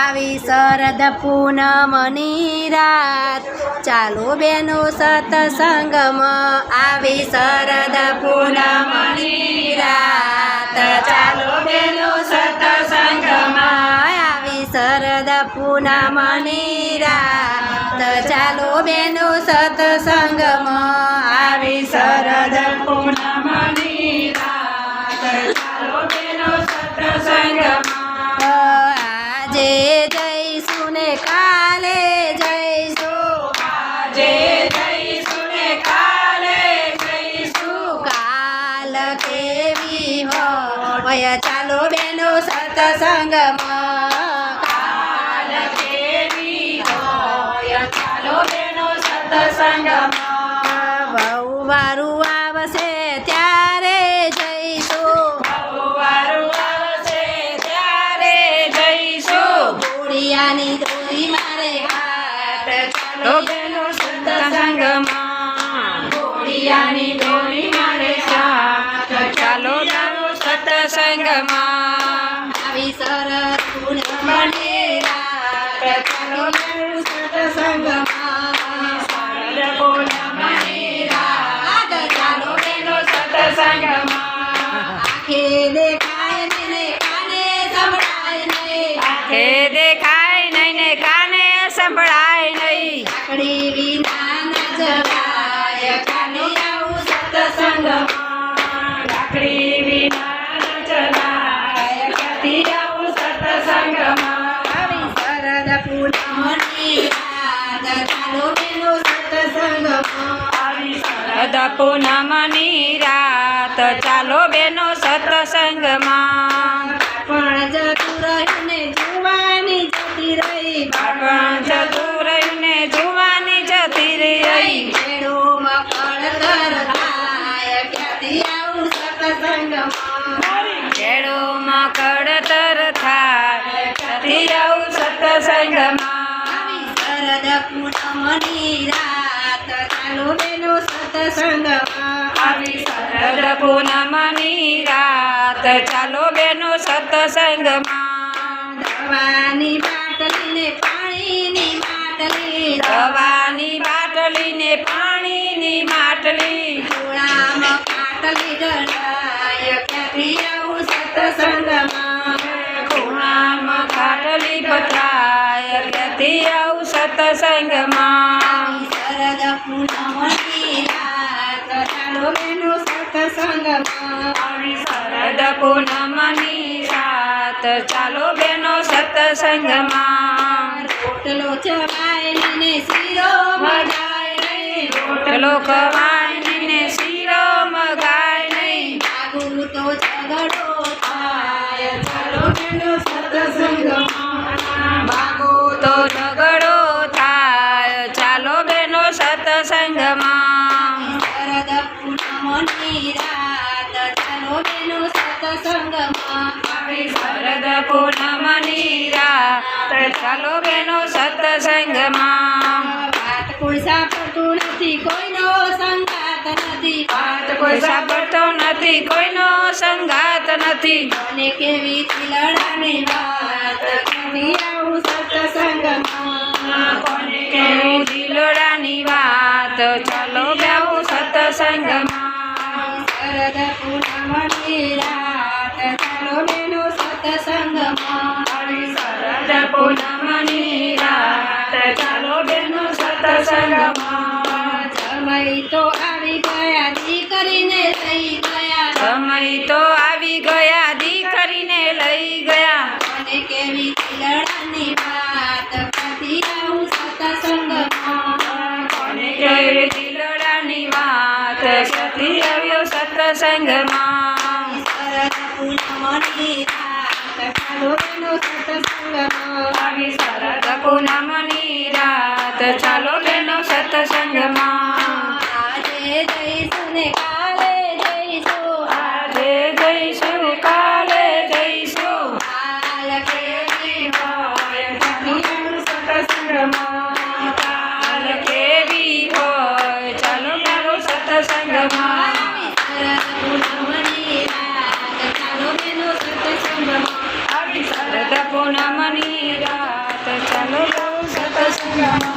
આવી શરદ પૂનમની રાત. ચાલો બેનો સતસંગમાં આવી શરદ પૂનમની રાત. ચાલો બેનો સતસંગમાં આવી શરદ પૂનમની રાત. ચાલો બેનો સતસંગમાં આવી શરદ હોય ચાલો બેનો સત્સંગમાં ચાલો બેનો સત્સંગમાં બહુ વારું આવશે ત્યારે જઈશું. વારું આવશે ત્યારે જઈશું ઘોડિયાની દોરી મારે હાથ તો બેનો સત્સંગમાં ઘોડિયાની દોરી રાત શરદ પૂનમની રાત. ચાલો બેનો સત્સંગમાં. પણ જતું રહ્યું ને જુવાની જતી રહી. પણ જતું રહ્યું ને જુવાની જતી રહી. થાય. ક્યાંથી આવું સત્સંગમાં? ખેડોમાં કડતર થાય. ક્યાંથી આવું સત્સંગમાં? શરદ પૂનમની રાત. બેનો સત્સંગમાં આવી શરદ પૂનમની રાત. ચાલો બેનો સત્સંગમાં દવાની બાટલીને પાણીની માટલી. દવાની બાટલીને પાણીની માટલી. ધોળામાં પાટલી ડળાય ક્યાંથી આવું સત્સંગમાં ખૂણામાં ખાટલી પથરાય. ક્યાંથી આવું સત્સંગમાં શરદ રાત ચાલો બેનો આવી શરદ પૂનમની રાત ચાલો બેનો સત્સંગમાં. રોટલો ચવાય ને શીરો મગાય નહીં રોટલો ખવાય ને શીરો મગાય નહીં આગું તો ઝઘડો થાય ચાલો બેનો સત્સંગમાં ભાગો તો ઝઘડો થાય ચાલો બેનો સત્સંગમાં શરદ પૂનમની સત્સંગમાં શરદ પૂનમની રાત ચાલો બેનો સત્સંગમાં વાત કોઈ સાંભળતું નથી કોઈનો સંગાત નથી વાત કોઈ સાંભળતો નથી કોઈનો સંગાત નથી મને કેવી લડાની વાત કેવી આવું સત્સંગમાં કોને કેવું દિલોડાની વાત? ચાલો બેવું સત્સંગમાં. શરદ પૂનમની રાત. પૂનમની રાત ચાલો બેનો સત્સંગમાં સમય તો આવી ગયા દીકરીને લઈ ગયા સમય તો આવી ગયા દીકરીને લઈ ગયા અને કેવી લડાની વાત? કાઢી આવું સત્સંગમાં. કોને કેવી સતી આવ્યો સતસંગમાં ચાલો બેનો સત્સંગમાં આજે જઈશું ને બોલો સતસંગમાં